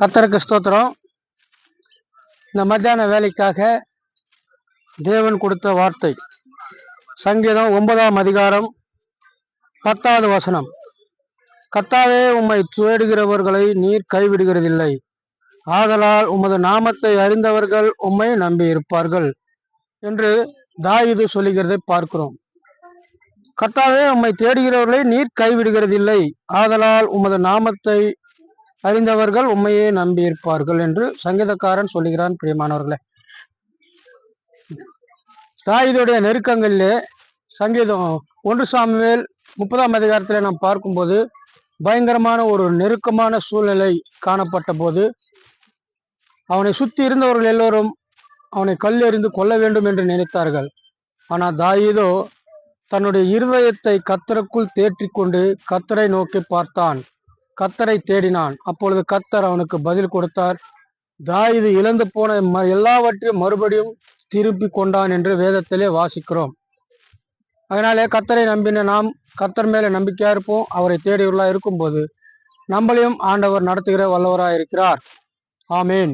கத்தருக்கு ஸ்தோத்திரம். இந்த மத்தியான வேலைக்காக தேவன் கொடுத்த வார்த்தை. சங்கீதம் ஒன்பதாம் அதிகாரம் பத்தாவது வசனம். கத்தாவே உம்மை தேடுகிறவர்களை நீர் கைவிடுகிறதில்லை. ஆதலால் உமது நாமத்தை அறிந்தவர்கள் உம்மை நம்பி இருப்பார்கள் என்று தாயுது சொல்லுகிறதை பார்க்கிறோம். கத்தாவே உம்மை தேடுகிறவர்களை நீர் கைவிடுகிறதில்லை. ஆதலால் உமது நாமத்தை அறிந்தவர்கள் உண்மையே நம்பியிருப்பார்கள் என்று சங்கீதக்காரன் சொல்லுகிறான் பிரியமானவர்களே. தாயுடைய நெருக்கங்களிலே சங்கீதம் ஒன்று சாமுவேல் முப்பதாம் அதிகாரத்தில் நாம் பார்க்கும்போது பயங்கரமான ஒரு நெருக்கமான சூழ்நிலை காணப்பட்ட போது அவனை சுற்றி இருந்தவர்கள் எல்லோரும் அவனை கல் எறிந்து கொல்ல வேண்டும் என்று நினைத்தார்கள். ஆனால் தாயிதோ தன்னுடைய இருதயத்தை கத்தருக்குள் தேற்றிக்கொண்டு கத்தரை நோக்கி பார்த்தான். கத்தரை தேடினான். அப்பொழுது கத்தர் அவனுக்கு பதில் கொடுத்தார். தாயுது இழந்து போன எல்லாவற்றையும் மறுபடியும் திருப்பி கொண்டான் என்று வேதத்திலே வாசிக்கிறோம். அதனாலே கத்தரை நம்பின நாம் கத்தர் மேலே நம்பிக்கையா இருப்போம். அவரை தேடியுள்ளா இருக்கும்போது நம்மளையும் ஆண்டவர் நடத்துகிற வல்லவராக இருக்கிறார் ஆமேன்.